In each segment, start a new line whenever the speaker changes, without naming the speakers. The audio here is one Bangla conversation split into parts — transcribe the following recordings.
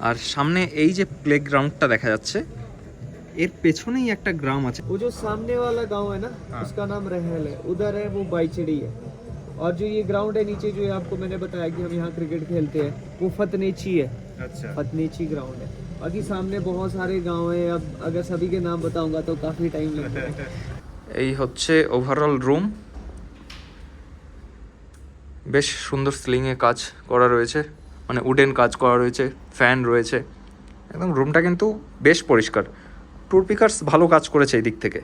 আর সামনে এই যে প্লেগ্রাউন্ডটা দেখা যাচ্ছে এর পেছনেই একটা গ্রাম আছে
वो जो सामने वाला गांव है ना
हाँ।
उसका नाम रहल है उधर है वो बाईचिड़ी है और जो ये ग्राउंड है नीचे जो ये आपको मैंने बताया कि हम यहाँ क्रिकेट खेलते हैं वो फतनेची है
আচ্ছা
फतनेची ग्राउंड है बाकी सामने बहुत सारे गांव हैं अब अगर सभी के नाम बताऊंगा तो काफी टाइम लगेगा
এই হচ্ছে ওভারঅল রুম বেশ সুন্দর সিলিংয়ে কাজ করা রয়েছে মানে উডেন কাজ করা রয়েছে ফ্যান রয়েছে। একদম রুমটা কিন্তু বেশ পরিষ্কার। টুরপিকার্স ভালো কাজ করেছে এই দিক থেকে।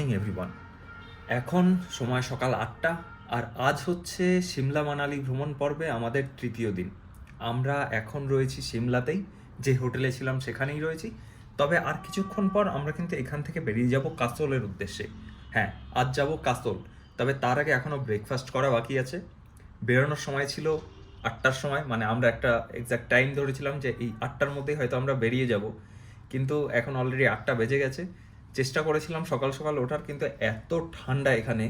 মর্নিং এভরিওয়ান এখন সময় সকাল আটটা, আর আজ হচ্ছে সিমলা মানালি ভ্রমণ পর্বে আমাদের তৃতীয় দিন। আমরা এখন রয়েছি সিমলাতেই, যে হোটেলে ছিলাম সেখানেই রয়েছি। তবে আর কিছুক্ষণ পর আমরা কিন্তু এখান থেকে বেরিয়ে যাব কাসলের উদ্দেশ্যে। হ্যাঁ আজ যাব কাসল, তবে তার আগে এখনও ব্রেকফাস্ট করা বাকি আছে। বেরোনোর সময় ছিল আটটার সময় মানে আমরা একটা এক্সাক্ট টাইম ধরেছিলাম যে এই আটটার মধ্যেই হয়তো আমরা বেরিয়ে যাব। কিন্তু এখন অলরেডি আটটা বেজে গেছে। চেষ্টা করেছিলাম সকাল সকাল ওঠার, কিন্তু এত ঠান্ডা এখানে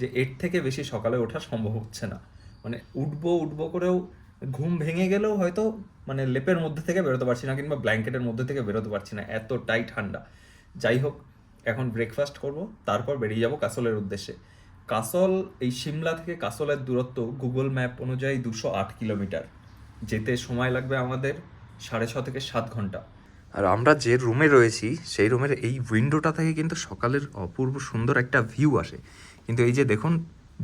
যে এর থেকে বেশি সকালে ওঠা সম্ভব হচ্ছে না। মানে উঠবো উঠবো করেও ঘুম ভেঙে গেলেও হয়তো মানে লেপের মধ্যে থেকে বেরোতে পারছি না কিংবা ব্ল্যাঙ্কেটের মধ্যে থেকে বেরোতে পারছি না, এতটাই ঠান্ডা। যাই হোক, এখন ব্রেকফাস্ট করব, তারপর বেরিয়ে যাব কাসলের উদ্দেশ্যে। কাসল, এই সিমলা থেকে কাসলের দূরত্ব গুগল ম্যাপ অনুযায়ী দুশো আট কিলোমিটার। যেতে সময় লাগবে আমাদের সাড়ে ছ থেকে সাত ঘণ্টা। আর আমরা যে রুমে রয়েছি, সেই রুমের এই উইন্ডোটা থেকে কিন্তু সকালের অপূর্ব সুন্দর একটা ভিউ আসে। কিন্তু এই যে দেখুন,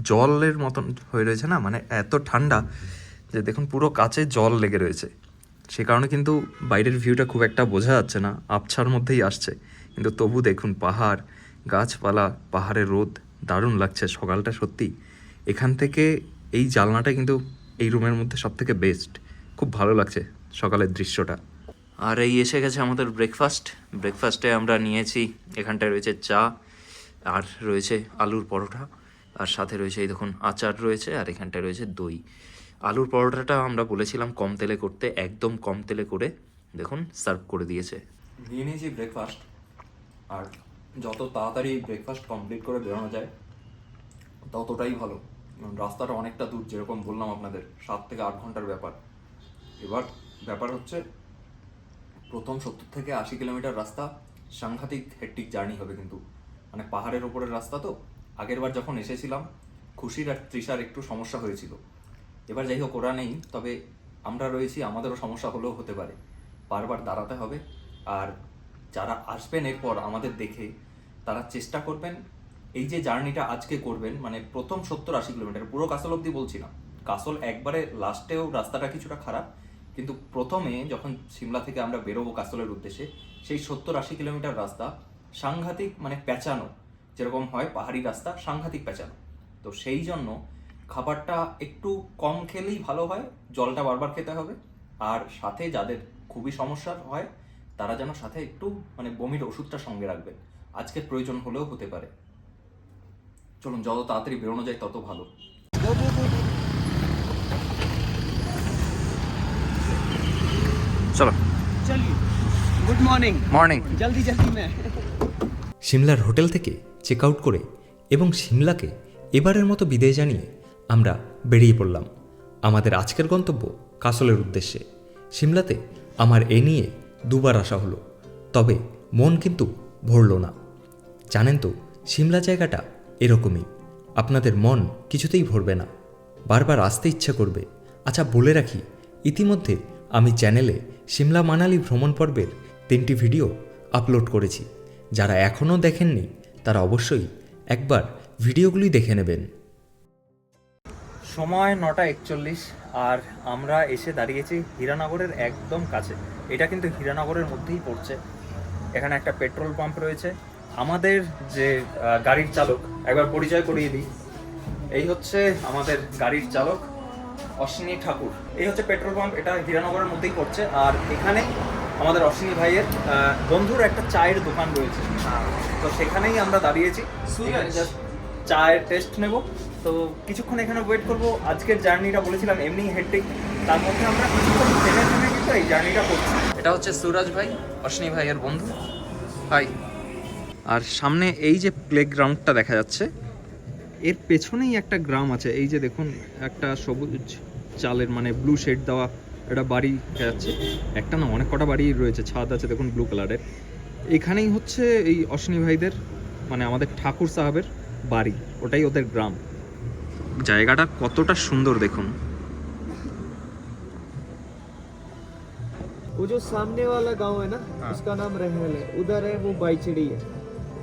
জলের মতন হয়ে রয়েছে না? মানে এত ঠান্ডা যে দেখুন, পুরো কাছে জল লেগে রয়েছে। সে কারণে কিন্তু বাইরের ভিউটা খুব একটা বোঝা যাচ্ছে না। আবছার মধ্যেই আসছে। কিন্তু তবু দেখুন, পাহাড়, গাছপালা, পাহাড়ের রোদ, দারুণ লাগছে সকালটা সত্যি এখান থেকে এই জানলাটা কিন্তু এই রুমের মধ্যে সব থেকে বেস্ট খুব ভালো লাগছে সকালের দৃশ্যটা। আর এই এসে গেছে আমাদের ব্রেকফাস্ট ব্রেকফাস্টে আমরা নিয়েছি, এখানটায় রয়েছে চা, আর রয়েছে আলুর পরোটা, আর সাথে রয়েছে এই দেখুন আচার রয়েছে, আর এখানটায় রয়েছে দই। আলুর পরোটাটা আমরা বলেছিলাম কম তেলে করতে, একদম কম তেলে করে দেখুন সার্ভ করে দিয়েছে। নিয়ে নিয়েছি ব্রেকফাস্ট আর যত তাড়াতাড়ি ব্রেকফাস্ট কমপ্লিট করে বেরোনো যায়, ততটাই ভালো। রাস্তাটা অনেকটা দূর, যেরকম বললাম আপনাদের, সাত থেকে আট ঘণ্টার ব্যাপার। এবার ব্যাপার হচ্ছে প্রথম সত্তর থেকে আশি কিলোমিটার রাস্তা, সাংঘাতিক হেট্টিক জার্নি হবে কিন্তু। মানে পাহাড়ের ওপরের রাস্তা তো। আগের বার যখন এসেছিলাম, খুশির আর তৃষার একটু সমস্যা হয়েছিল। এবার যাই হোক, ওরা নেই, তবে আমরা রয়েছি, আমাদেরও সমস্যা হলেও হতে পারে। বারবার দাঁড়াতে হবে। আর যারা আসবেন এরপর আমাদের দেখে, তারা চেষ্টা করবেন এই যে জার্নিটা আজকে করবেন মানে প্রথম সত্তর আশি কিলোমিটার, পুরো কাসল অব্দি বলছি না। কাসল একবারে লাস্টেও রাস্তাটা কিছুটা খারাপ কিন্তু প্রথমে যখন সিমলা থেকে আমরা বেরোবো কাসলের উদ্দেশ্যে, সেই সত্তর আশি কিলোমিটার রাস্তা সাংঘাতিক মানে পেঁচানো যেরকম হয় পাহাড়ি রাস্তা, সাংঘাতিক পেঁচানো তো সেই জন্য খাবারটা একটু কম খেলেই ভালো হয়, জলটা বারবার খেতে হবে। আর সাথে যাদের খুবই সমস্যা হয়, তারা যেন সাথে একটু মানে বমির ওষুধটা সঙ্গে রাখবেন। আজকে প্রয়োজন হলেও হতে পারে। চলুন, যত তাড়াতাড়ি বেরোনো যায় তত ভালো। চলো।
গুড
মর্নিং
মর্নিং জলদি জলদি
সিমলার হোটেল থেকে চেক আউট করে এবং সিমলাকে এবারের মতো বিদায় জানিয়ে আমরা বেরিয়ে পড়লাম। আমাদের আজকের গন্তব্য কাসলের উদ্দেশ্যে। সিমলাতে আমার এ নিয়ে দুবার আসা হলো তবে মন কিন্তু ভরল না। জানেন তো সিমলা জায়গাটা এরকমই। আপনাদের মন কিছুতেই ভরবে না। বারবার আসতে ইচ্ছা করবে। আচ্ছা বলে রাখি ইতিমধ্যে আমি চ্যানেলে সিমলা মানালি ভ্রমণ পর্বের তিনটি ভিডিও আপলোড করেছি। যারা এখনও দেখেননি, তারা অবশ্যই একবার ভিডিওগুলি দেখে নেবেন।
সময় নটা একচল্লিশ, আর আমরা এসে দাঁড়িয়েছি হীরানগরের একদম কাছে। এটা কিন্তু হীরানগরের মধ্যেই পড়ছে। এখানে একটা পেট্রোল পাম্প রয়েছে। আমাদের যে গাড়ির চালক, একবার পরিচয় করিয়ে দিই। এই হচ্ছে আমাদের গাড়ির চালক। অশ্বিনী ঠাকুর। এই হচ্ছে পেট্রোল পাম্প এটা হীরানগরের মধ্যেই পড়ছে। আর এখানে আমাদের অশ্বিনী ভাইয়ের বন্ধুর একটা চায়ের দোকান রয়েছে। তো সেখানেই আমরা দাঁড়িয়েছি। চায়ের টেস্ট নেব। তো কিছুক্ষণ এখানে ওয়েট করব। আজকের জার্নিটা বলেছিলাম এমনি হেডটিক তার মধ্যে আমরা কিছুক্ষণ থেমে থেমে কিন্তু এই জার্নিটা করছি। এটা হচ্ছে সুরাজ ভাই অশ্বিনী ভাইয়ের বন্ধু। হাই আর সামনে এই যে প্লেগ্রাউন্ডটা দেখা যাচ্ছে এর পেছনেই একটা গ্রাম আছে। এই যে দেখুন একটা সবুজ চালের মানে ব্লু শেড দেওয়া একটা বাড়ি দেখা যাচ্ছে একটা না অনেক কটা বাড়ি রয়েছে ছাদ আছে দেখুন ব্লু কালারের এখানেই হচ্ছে এই অশ্বিনী ভাইদের মানে আমাদের ঠাকুর সাহেবের বাড়ি ওটাই ওদের গ্রাম জায়গাটা কতটা সুন্দর দেখুন
वो जो सामने वाला गांव है ना उसका नाम रहल है उधर है वो बाईचिड़ी है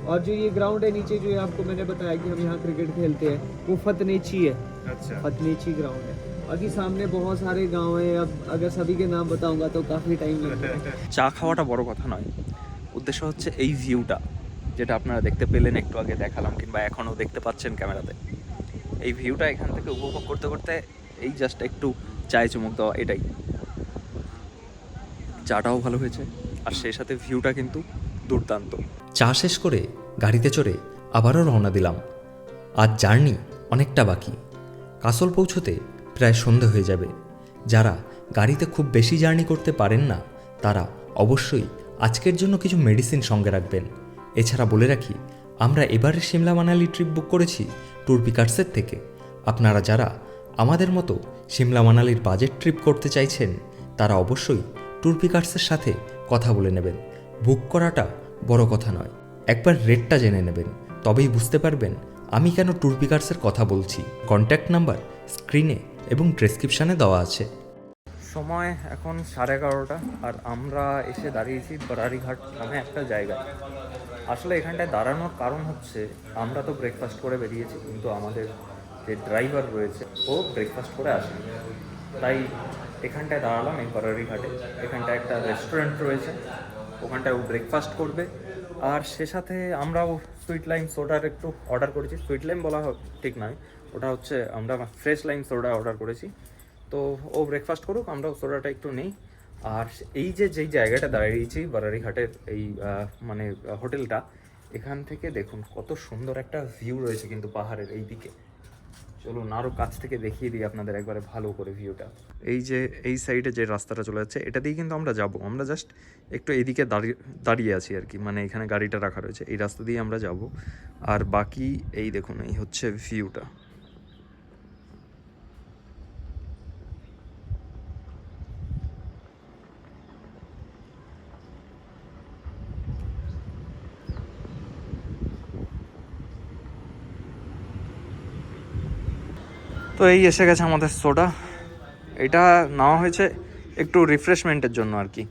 और जो ये ग्राउंड है नीचे जो ये आपको मैंने बताया कि हम यहाँ क्रिकेट खेलते हैं वो फतनेची है
আচ্ছা
फतनेची ग्राउंड है বাকি সামনে বহুত সারে গাঁও হ্যাঁ আগে সবিকে নাম বাতাউঙ্গা তো কাফি টাইম লাগবে
চা খাওয়াটা বড় কথা নয়। উদ্দেশ্য হচ্ছে এই ভিউটা যেটা আপনারা দেখতে পেলেন একটু আগে দেখালাম কিংবা এখনও দেখতে পাচ্ছেন ক্যামেরাতে। এই ভিউটা এখান থেকে উপভোগ করতে করতে এই জাস্ট একটু চায়ে চুমুক দেওয়া এটাই। চাটাও ভালো হয়েছে আর সেই সাথে ভিউটা কিন্তু দুর্দান্ত।
চা শেষ করে গাড়িতে চড়ে আবারও রওনা দিলাম। আর জার্নি অনেকটা বাকি। কাসল পৌঁছতে প্রায় সন্ধে হয়ে যাবে। যারা গাড়িতে খুব বেশি জার্নি করতে পারেন না, তারা অবশ্যই আজকের জন্য কিছু মেডিসিন সঙ্গে রাখবেন। এছাড়া বলে রাখি, আমরা এবারে সিমলা মানালি ট্রিপ বুক করেছি ট্যুর পিকার্সের থেকে। আপনারা যারা আমাদের মতো সিমলা মানালির বাজেট ট্রিপ করতে চাইছেন, তারা অবশ্যই ট্যুর পিকার্সের সাথে কথা বলে নেবেন। বুক করাটা বড় কথা নয়। একবার রেটটা জেনে নেবেন। তবেই বুঝতে পারবেন, আমি কেন ট্যুর পিকার্সের কথা বলছি। কন্ট্যাক্ট নাম্বার স্ক্রিনে এবং ডেসক্রিপশানে দেওয়া আছে।
সময় এখন সাড়ে এগারোটা আর আমরা এসে দাঁড়িয়েছি বরারিঘাট নামে একটা জায়গায়। আসলে এখানটায় দাঁড়ানোর কারণ হচ্ছে, আমরা তো ব্রেকফাস্ট করে বেরিয়েছি, কিন্তু আমাদের যে ড্রাইভার রয়েছে, ও ব্রেকফাস্ট করে আসেনি। তাই এখানটায় দাঁড়ালাম এই বরারিঘাটে। এখানটায় একটা রেস্টুরেন্ট রয়েছে, ওখানটায় ও ব্রেকফাস্ট করবে। আর সে সাথে আমরাও সুইট লাইম সোডার একটু অর্ডার করেছি। সুইট লাইম বলা ঠিক নয়। ওটা হচ্ছে আমরা ফ্রেশ লাইম সোডা অর্ডার করেছি। তো ও ব্রেকফাস্ট করুক, আমরাও সোডাটা একটু নেই। আর এই যে, যেই জায়গাটা দাঁড়িয়েছি, বারারিঘাটের এই মানে হোটেলটা, এখান থেকে দেখুন কত সুন্দর একটা ভিউ রয়েছে কিন্তু পাহাড়ের এই দিকে চলুন আরও কাছ থেকে দেখিয়ে দিই আপনাদের একবারে ভালো করে ভিউটা এই যে, এই সাইডে যে রাস্তাটা চলে যাচ্ছে, এটা দিয়ে কিন্তু আমরা যাব। আমরা জাস্ট একটু এদিকে দাঁড়িয়ে দাঁড়িয়ে আছি আর কি। মানে এখানে গাড়িটা রাখা রয়েছে। এই রাস্তা দিয়ে আমরা যাব। আর বাকি, এই দেখুন, এই হচ্ছে ভিউটা তো এই এসে গেছে আমাদের সোডা এটা নেওয়া হয়েছে একটু রিফ্রেশমেন্টের জন্য আর কি।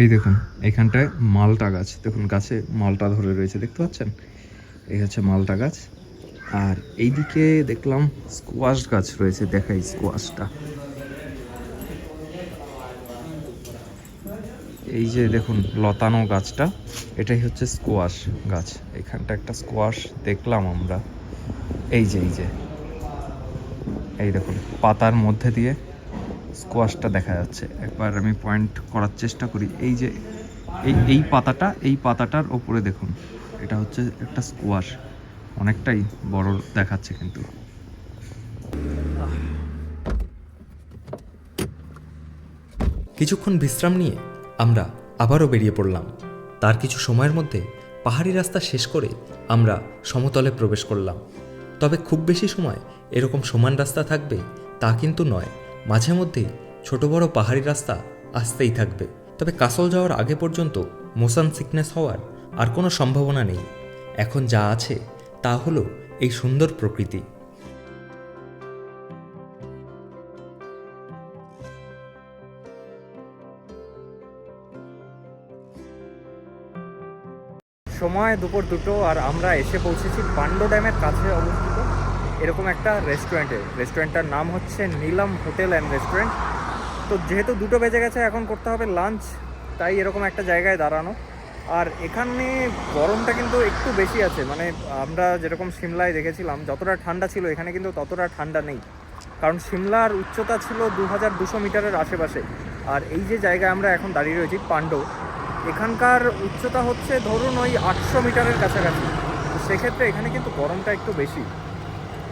এই দেখুন, এখানটায় মালটা গাছ। দেখুন, গাছে মালটা ধরে রয়েছে, দেখতে পাচ্ছেন? এই হচ্ছে মালটা গাছ। আর এইদিকে দেখলাম স্কোয়াশ গাছ রয়েছে, দেখাই স্কোয়াশটা এই যে দেখুন, লতানো গাছটা, এটাই হচ্ছে স্কোয়াশ গাছ। এখানটা একটা স্কোয়াশ দেখলাম আমরা। এই যে এই যে। এই দেখুন, পাতার মধ্যে দিয়ে স্কোয়াশটা দেখা যাচ্ছে। একবার আমি পয়েন্ট করার চেষ্টা করি। এই যে, এই এই পাতাটা, এই পাতাটার ওপরে দেখুন, এটা হচ্ছে একটা স্কোয়াশ অনেকটাই বড় দেখাচ্ছে কিন্তু।
কিছুক্ষণ বিশ্রাম নিয়ে আমরা আবারও বেরিয়ে পড়লাম। তার কিছু সময়ের মধ্যে পাহাড়ি রাস্তা শেষ করে আমরা সমতলে প্রবেশ করলাম। তবে খুব বেশি সময় এরকম সমান রাস্তা থাকবে তা কিন্তু নয়। মাঝে মধ্যে ছোট বড় পাহাড়ি রাস্তা আসতেই থাকবে। তবে কাসল যাওয়ার আগে পর্যন্ত মোশন সিকনেস হওয়ার আর কোনো সম্ভাবনা নেই। এখন যা আছে তা হলো এই সুন্দর প্রকৃতি।
সময় দুপুর দুটো আর আমরা এসে পৌঁছেছি পান্ডো ড্যামের কাছে অবস্থিত এরকম একটা রেস্টুরেন্টে। রেস্টুরেন্টটার নাম হচ্ছে নীলম হোটেল অ্যান্ড রেস্টুরেন্ট। তো যেহেতু দুটো বেজে গেছে, এখন করতে হবে লাঞ্চ, তাই এরকম একটা জায়গায় দাঁড়ানো। আর এখানে গরমটা কিন্তু একটু বেশি আছে মানে আমরা যেরকম সিমলায় দেখেছিলাম, যতটা ঠান্ডা ছিল এখানে কিন্তু ততটা ঠান্ডা নেই। কারণ সিমলার উচ্চতা ছিল দু হাজার দুশো মিটারের আশেপাশে। আর এই যে জায়গায় আমরা এখন দাঁড়িয়ে রয়েছি পাণ্ডব এখানকার উচ্চতা হচ্ছে ধরুন ওই আটশো মিটারের কাছাকাছি। তো সেক্ষেত্রে এখানে কিন্তু গরমটা একটু বেশি।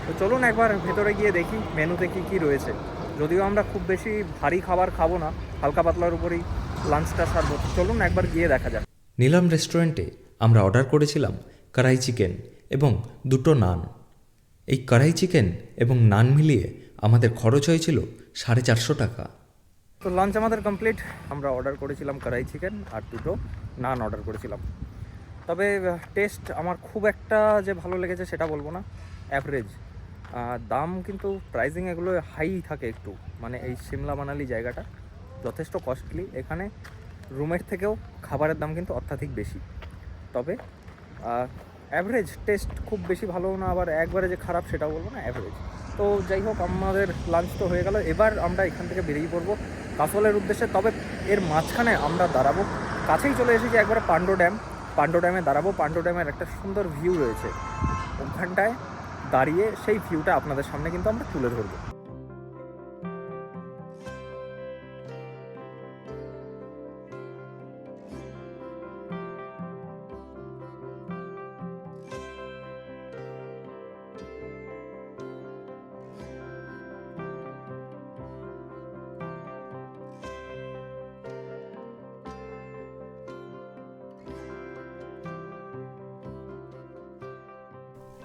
তো চলুন একবার ভেতরে গিয়ে দেখি, মেনুতে কী কী রয়েছে। যদিও আমরা খুব বেশি ভারী খাবার খাব না, হালকা পাতলার উপরেই লাঞ্চটা সারবো। চলুন একবার গিয়ে দেখা যাক।
নিলাম রেস্টুরেন্টে আমরা অর্ডার করেছিলাম কড়াই চিকেন এবং দুটো নান। এই কড়াই চিকেন এবং নান মিলিয়ে আমাদের খরচ হয়েছিল সাড়ে চারশো টাকা।
তো লাঞ্চ আমাদের কমপ্লিট আমরা অর্ডার করেছিলাম কড়াই চিকেন আর দুটো নান অর্ডার করেছিলাম। তবে টেস্ট আমার খুব একটা যে ভালো লেগেছে সেটা বলব না। অ্যাভারেজ দাম কিন্তু প্রাইজিং এগুলো হাই থাকে একটু। মানে এই সিমলা মানালি জায়গাটা যথেষ্ট কস্টলি এখানে রুমের থেকেও খাবারের দাম কিন্তু অত্যাধিক বেশি। তবে অ্যাভারেজ টেস্ট খুব বেশি ভালো না, আবার একবারে যে খারাপ সেটাও বলব না অ্যাভারেজ তো যাই হোক, আমাদের লাঞ্চ তো হয়ে গেল। এবার আমরা এখান থেকে বেরিয়ে পড়ব। কাসলের উদ্দেশ্যে, তবে এর মাঝখানে আমরা দাঁড়াবো। কাছেই চলে এসেছি একবারে পাণ্ডো ড্যাম। পাণ্ডো ড্যামে দাঁড়াবো। পাণ্ডো ড্যামের একটা সুন্দর ভিউ রয়েছে। ওখানটায় দাঁড়িয়ে সেই ভিউটা আপনাদের সামনে কিন্তু আমরা তুলে ধরবো।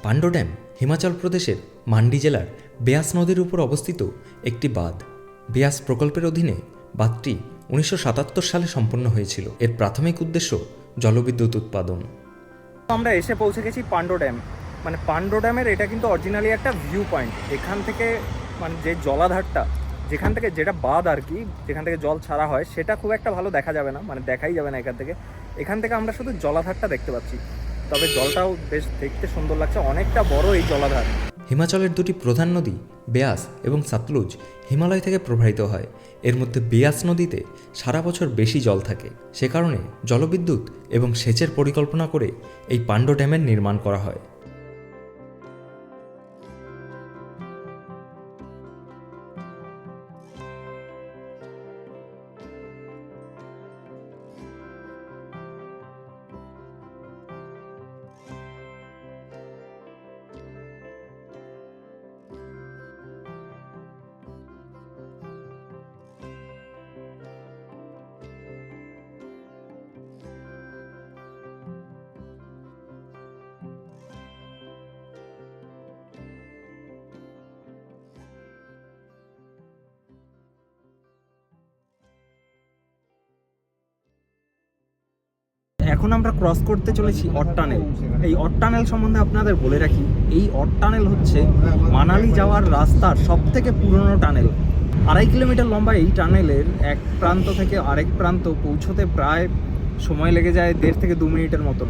পাণ্ডো ড্যাম হিমাচল প্রদেশের মান্ডি জেলার বেয়াস নদীর উপর অবস্থিত একটি বাঁধ। বেয়াস প্রকল্পের অধীনে বাঁধটি উনিশশো সাতাত্তর সালে সম্পন্ন হয়েছিল। এর প্রাথমিক উদ্দেশ্য জলবিদ্যুৎ উৎপাদন।
আমরা এসে পৌঁছে গেছি পাণ্ডো ড্যাম। মানে পাণ্ডো ড্যামের এটা কিন্তু অরিজিনালি একটা ভিউ পয়েন্ট এখান থেকে মানে যে জলাধারটা, যেখান থেকে যেটা বাদ আর কি, যেখান থেকে জল ছাড়া হয়, সেটা খুব একটা ভালো দেখা যাবে না। মানে দেখাই যাবে না এখান থেকে। এখান থেকে আমরা শুধু জলাধারটা দেখতে পাচ্ছি। তবে জলটাও বেশ দেখতে সুন্দর লাগছে। অনেকটা বড় এই জলাধার।
হিমাচলের দুটি প্রধান নদী, বেয়াস এবং সাতলুজ, হিমালয় থেকে প্রবাহিত হয়। এর মধ্যে বেয়াস নদীতে সারা বছর বেশি জল থাকে। সে কারণে জলবিদ্যুৎ এবং সেচের পরিকল্পনা করে এই পাণ্ড ড্যামের নির্মাণ করা হয়।
এখন আমরা ক্রস করতে চলেছি অট টানেল এই অট টানেল সম্বন্ধে আপনাদের বলে রাখি, এই অট টানেল হচ্ছে মানালি যাওয়ার রাস্তার সব থেকে পুরনো টানেল আড়াই কিলোমিটার লম্বা এই টানেলের এক প্রান্ত থেকে আরেক প্রান্ত পৌঁছতে প্রায় সময় লেগে যায় দেড় থেকে দু মিনিটের মতন।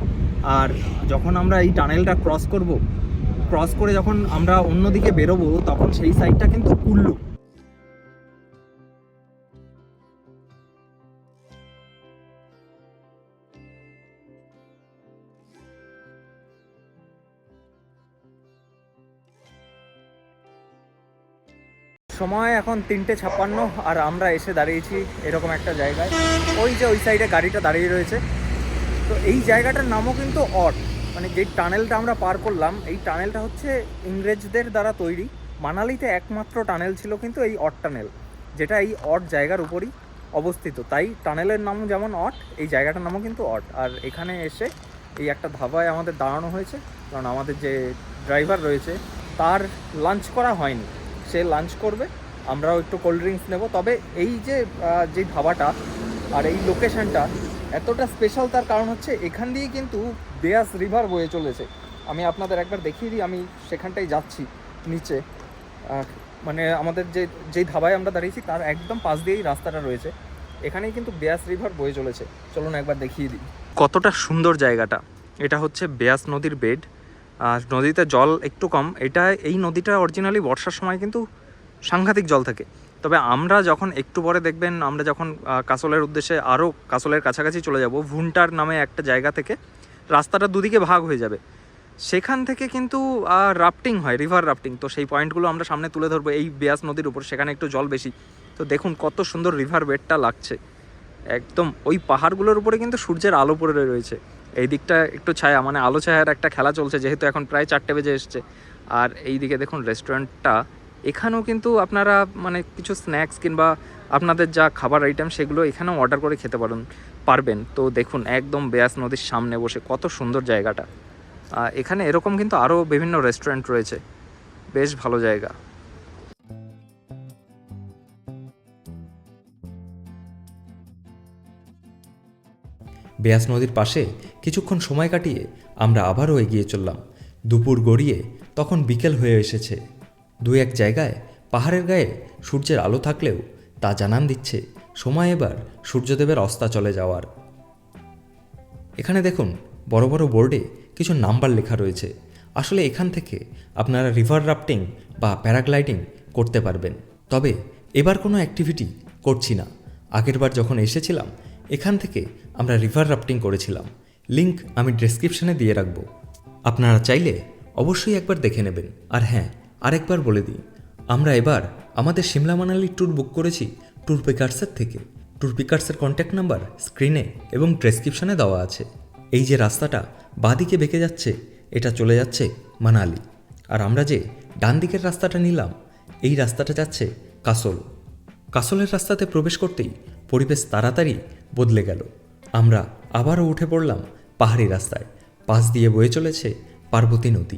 আর যখন আমরা এই টানেলটা ক্রস করব ক্রস করে যখন আমরা অন্যদিকে বেরোবো, তখন সেই সাইডটা কিন্তু কুল্লু। সময় এখন তিনটে ছাপ্পান্ন, আর আমরা এসে দাঁড়িয়েছি এরকম একটা জায়গায়। ওই যে ওই সাইডে গাড়িটা দাঁড়িয়ে রয়েছে। তো এই জায়গাটার নামও কিন্তু অট মানে যে টানেলটা আমরা পার করলাম, এই টানেলটা হচ্ছে ইংরেজদের দ্বারা তৈরি। মানালিতে একমাত্র টানেল ছিল কিন্তু এই অট টানেল, যেটা এই অট জায়গার উপরই অবস্থিত। তাই টানেলের নাম যেমন অট এই জায়গাটার নামও কিন্তু অট আর এখানে এসে এই একটা ধাবায় আমাদের দাঁড়ানো হয়েছে, কারণ আমাদের যে ড্রাইভার রয়েছে, তার লাঞ্চ করা হয়নি। সে লাঞ্চ করবে, আমরাও একটু কোল্ড ড্রিঙ্কস নেব। তবে এই যে যে ধাবাটা আর এই লোকেশনটা এতটা স্পেশাল তার কারণ হচ্ছে এখান দিয়ে কিন্তু বেয়াস রিভার বয়ে চলেছে। আমি আপনাদের একবার দেখিয়ে দিই, আমি সেখানটাই যাচ্ছি নিচে। মানে আমাদের যে যেই ধাবায় আমরা দাঁড়িয়েছি, তার একদম পাশ দিয়েই রাস্তাটা রয়েছে। এখানেই কিন্তু বেয়াস রিভার বয়ে চলেছে। চলুন একবার দেখিয়ে দিই। কতটা সুন্দর জায়গাটা। এটা হচ্ছে বেয়াস নদীর বেড আর নদীতে জল একটু কম, এটা এই নদীটা অরিজিনালি বর্ষার সময় কিন্তু সাংঘাতিক জল থাকে। তবে আমরা যখন একটু পরে দেখবেন, আমরা যখন কাসলের উদ্দেশ্যে আরও কাসলের কাছাকাছি চলে যাব, ভুন্টার নামে একটা জায়গা থেকে, রাস্তাটা দুদিকে ভাগ হয়ে যাবে। সেখান থেকে কিন্তু রাফটিং হয় রিভার রাফটিং তো সেই পয়েন্টগুলো আমরা সামনে তুলে ধরবো, এই বেয়াস নদীর উপর, সেখানে একটু জল বেশি। তো দেখুন কত সুন্দর রিভার বেডটা লাগছে। একদম ওই পাহাড়গুলোর উপরে কিন্তু সূর্যের আলো পড়ে রয়েছে। এই দিকটা একটু ছায়া মানে আলো ছায়ার একটা খেলা চলছে, যেহেতু এখন প্রায় চারটে বেজে এসছে। আর এই দিকে দেখুন রেস্টুরেন্টটা এখানেও কিন্তু আপনারা মানে কিছু স্ন্যাক্স কিংবা আপনাদের যা খাবার আইটেম সেগুলো এখানেও অর্ডার করে খেতে পারেন, পারবেন। তো দেখুন, একদম বেয়াস নদীর সামনে বসে কত সুন্দর জায়গাটা। এখানে এরকম কিন্তু আরও বিভিন্ন রেস্টুরেন্ট রয়েছে। বেশ ভালো জায়গা।
বেয়াস নদীর পাশে কিছুক্ষণ সময় কাটিয়ে আমরা আবারও এগিয়ে চললাম। দুপুর গড়িয়ে তখন বিকেল হয়ে এসেছে। দু এক জায়গায় পাহাড়ের গায়ে সূর্যের আলো থাকলেও তা জানান দিচ্ছে, সময় এবার সূর্যদেবের অস্তা চলে যাওয়ার। এখানে দেখুন, বড় বড় বোর্ডে কিছু নাম্বার লেখা রয়েছে। আসলে এখান থেকে আপনারা রিভার রাফটিং বা প্যারাগ্লাইডিং করতে পারবেন। তবে এবার কোনো অ্যাক্টিভিটি করছি না। আগেরবার যখন এসেছিলাম, এখান থেকে আমরা রিভার রাফটিং করেছিলাম। লিংক আমি ডেসক্রিপশনে দিয়ে রাখব। আপনারা চাইলে অবশ্যই একবার দেখে নেবেন। আর হ্যাঁ আরেকবার বলে দিই, আমরা এবার আমাদের সিমলা মানালি ট্যুর বুক করেছি ট্যুর পিকার্সের থেকে। ট্যুর পিকার্সের কন্ট্যাক্ট নাম্বার স্ক্রিনে এবং ডেসক্রিপশনে দেওয়া আছে। এই যে রাস্তাটা বাঁদিকে বেঁকে যাচ্ছে, এটা চলে যাচ্ছে মানালি। আর আমরা যে ডান দিকের রাস্তাটা নিলাম, এই রাস্তাটা যাচ্ছে কাসল। কাসলের রাস্তাতে প্রবেশ করতেই পরিবেশ তাড়াতাড়ি বদলে গেল। আমরা আবারও উঠে পড়লাম পাহাড়ি রাস্তায়। পাশ দিয়ে বয়ে চলেছে পার্বতী নদী।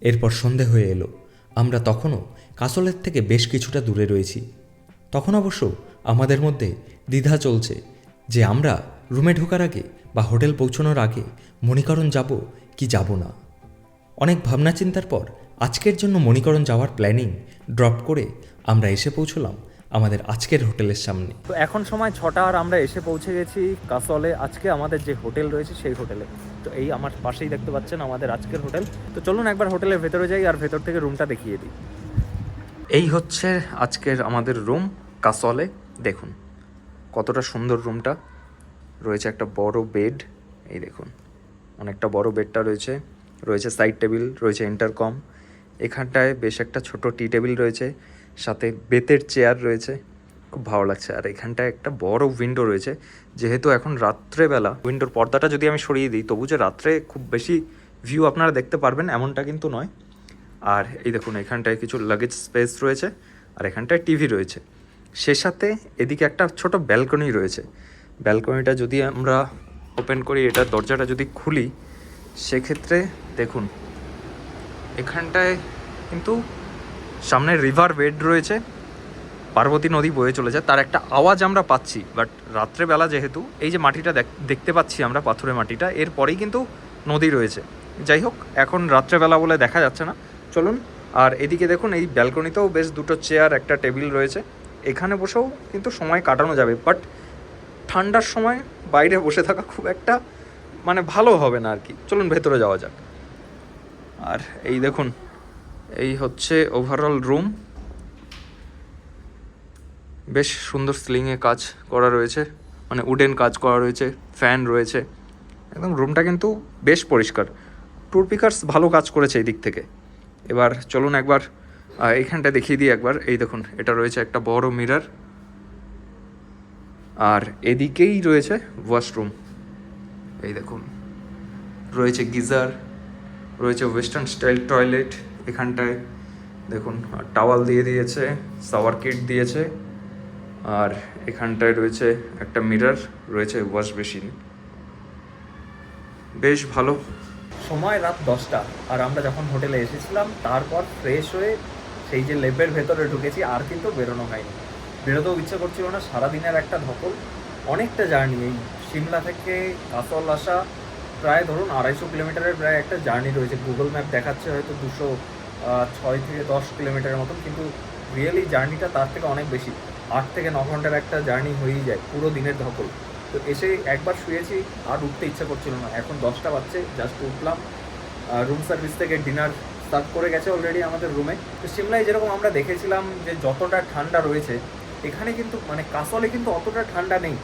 এরপর সন্ধে হয়ে এলো। আমরা তখনও কাসলের থেকে বেশ কিছুটা দূরে রয়েছি। তখন অবশ্য আমাদের মধ্যে দ্বিধা চলছে যে আমরা রুমে ঢোকার আগে বা হোটেল পৌঁছানোর আগে মণিকরণ যাব কি যাব না। অনেক ভাবনা চিন্তার পর আজকের জন্য মণিকরণ যাওয়ার প্ল্যানিং ড্রপ করে আমরা এসে পৌঁছলাম আমাদের আজকের হোটেলের সামনে।
তো এখন সময় ছটা আর আমরা এসে পৌঁছে গেছি কাসলে। আজকে আমাদের যে হোটেল রয়েছে সেই হোটেলে। তো এই আমার পাশেই দেখতে পাচ্ছেন আমাদের আজকের হোটেল। তো চলুন একবার হোটেলের ভেতরে যাই আর ভেতর থেকে রুমটা দেখিয়ে দিই। এই হচ্ছে আজকের আমাদের রুম কাসলে। দেখুন, কতটা সুন্দর রুমটা রয়েছে একটা বড় বেড এই দেখুন, অনেকটা বড় বেডটা রয়েছে। রয়েছে সাইড টেবিল রয়েছে ইন্টারকম এখানটায় বেশ একটা ছোট টি টেবিল রয়েছে, সাথে বেতের চেয়ার রয়েছে। খুব ভালো লাগছে। আর এখানটায় একটা বড় উইন্ডো রয়েছে, যেহেতু এখন রাত্রেবেলা উইন্ডোর পর্দাটা যদি আমি সরিয়ে দিই, তবু যে রাত্রে খুব বেশি ভিউ আপনারা দেখতে পারবেন, এমনটা কিন্তু নয়। আর এই দেখুন, এখানটায় কিছু লাগেজ স্পেস রয়েছে আর এখানটায় টিভি রয়েছে। সে সাথে এদিকে একটা ছোট ব্যালকনি রয়েছে। ব্যালকনিটা যদি আমরা ওপেন করি, এটা দরজাটা যদি খুলি, সেক্ষেত্রে দেখুন, এখানটায় কিন্তু সামনে রিভার বেড রয়েছে। পার্বতী নদী বয়ে চলেছে। তার একটা আওয়াজ আমরা পাচ্ছি বাট রাত্রেবেলা যেহেতু, এই যে মাটিটা দেখ- দেখতে পাচ্ছি আমরা পাথরের মাটিটা, এরপরেই কিন্তু নদী রয়েছে। যাই হোক, এখন রাত্রেবেলা বলে দেখা যাচ্ছে না। চলুন। আর এদিকে দেখুন, এই ব্যালকনিতেও বেশ দুটো চেয়ার, একটা টেবিল রয়েছে। এখানে বসেও কিন্তু সময় কাটানো যাবে, বাট ঠান্ডার সময় বাইরে বসে থাকা খুব একটা মানে ভালো হবে না আর কি। চলুন, ভেতরে যাওয়া যাক। আর এই দেখুন, এই হচ্ছে ওভারঅল রুম বেশ সুন্দর সিলিংয়ে কাজ করা রয়েছে মানে উডেন কাজ করা রয়েছে ফ্যান রয়েছে। একদম রুমটা কিন্তু বেশ পরিষ্কার। ট্যুর পিকার্স ভালো কাজ করেছে এই দিক থেকে। এবার চলুন একবার এইখানটা দেখিয়ে দিই একবার। এই দেখুন, এটা রয়েছে একটা বড় মিরার। আর এদিকেই রয়েছে ওয়াশরুম। এই দেখুন, রয়েছে গিজার, রয়েছে ওয়েস্টার্ন স্টাইল টয়লেট এখানটায়। দেখুন, টাওয়াল দিয়ে দিয়েছে, সাওয়ার কিট দিয়েছে, আর এখানটায় রয়েছে একটা মিরার, রয়েছে ওয়াশ বেসিন বেশ ভালো। সময় রাত দশটা। আর আমরা যখন হোটেলে এসেছিলাম, তারপর ফ্রেশ হয়ে সেই যে লেপের ভেতরে ঢুকেছি, আর কিন্তু বেরোনো হয়নি। বেরোতেও ইচ্ছে করছিল না, সারাদিনের একটা ধকল। অনেকটা জার্নি, এই সিমলা থেকে কাসল আসা, প্রায় ধরুন আড়াইশো কিলোমিটারের প্রায় একটা জার্নি রয়েছে। গুগল ম্যাপ দেখাচ্ছে হয়তো দুশো ছয় থেকে দশ কিলোমিটারের মতন, কিন্তু রিয়েলি জার্নিটা তার থেকে অনেক বেশি। আট থেকে ন ঘণ্টার একটা জার্নি হয়েই যায়, পুরো দিনের ধকল। তো এসে একবার শুয়েছি, আর উঠতে ইচ্ছা করছিল না। এখন দশটা বাজছে জাস্ট উঠলাম। রুম সার্ভিস থেকে ডিনার সার্ভ করে গেছে অলরেডি আমাদের রুমে তো সিমলায় যেরকম আমরা দেখেছিলাম যে যতটা ঠান্ডা রয়েছে, এখানে কিন্তু মানে কাসলে কিন্তু অতটা ঠান্ডা নেই।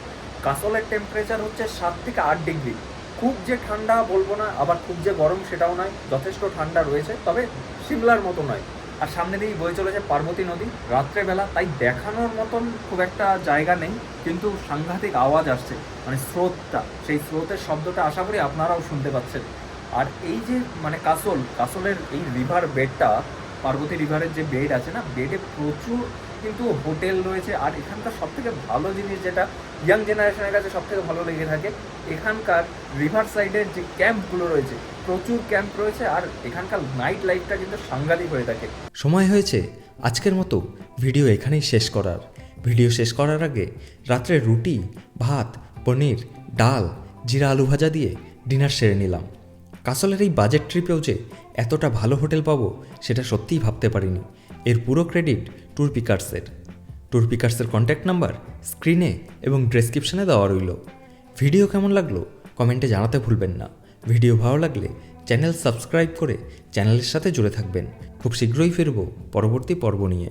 কাসলের টেম্পারেচার হচ্ছে সাত থেকে আট ডিগ্রি। খুব যে ঠান্ডা বলব না, আবার খুব যে গরম সেটাও নয়, যথেষ্ট ঠান্ডা রয়েছে, তবে সিমলার মতো নয়। আর সামনে দিয়েই বয়ে চলেছে পার্বতী নদী। রাত্রেবেলা, তাই দেখানোর মতন খুব একটা জায়গা নেই, কিন্তু সাংঘাতিক আওয়াজ আসছে মানে স্রোতটা, সেই স্রোতের শব্দটা আশা করি আপনারাও শুনতে পাচ্ছেন। আর এই যে মানে কাসল, কাসলের এই রিভার বেডটা পার্বতী রিভারের যে বেড আছে না বেডে প্রচুর কিন্তু হোটেল রয়েছে, আর এখানকার সব থেকে ভালো জিনিস যেটা ইয়াং জেনারেশনের কাছে সব থেকে ভালো লেগে থাকে। এখানকার রিভার সাইডের যে ক্যাম্পগুলো রয়েছে, প্রচুর ক্যাম্প রয়েছে আর এখানকার নাইট লাইফটা কিন্তু সাংঘাতিক হয়ে থাকে।
সময় হয়েছে আজকের মতো ভিডিও এখানেই শেষ করার। ভিডিও শেষ করার আগে রাত্রে রুটি, ভাত, পনির, ডাল, জিরা আলু ভাজা দিয়ে ডিনার সেরে নিলাম। কাসলের এই বাজেট ট্রিপেও যে এতটা ভালো হোটেল পাবো, সেটা সত্যিই ভাবতে পারিনি। এর পুরো ক্রেডিট ট্যুর পিকার্সের ট্যুর পিকার্সের কন্ট্যাক্ট নাম্বার স্ক্রিনে এবং ডেসক্রিপশনে দেওয়া রইল। ভিডিও কেমন লাগল কমেন্টে জানাতে ভুলবেন না। ভিডিও ভালো লাগলে চ্যানেল সাবস্ক্রাইব করে চ্যানেলের সাথে জুড়ে থাকবেন। খুব শীঘ্রই ফিরব পরবর্তী পর্ব নিয়ে।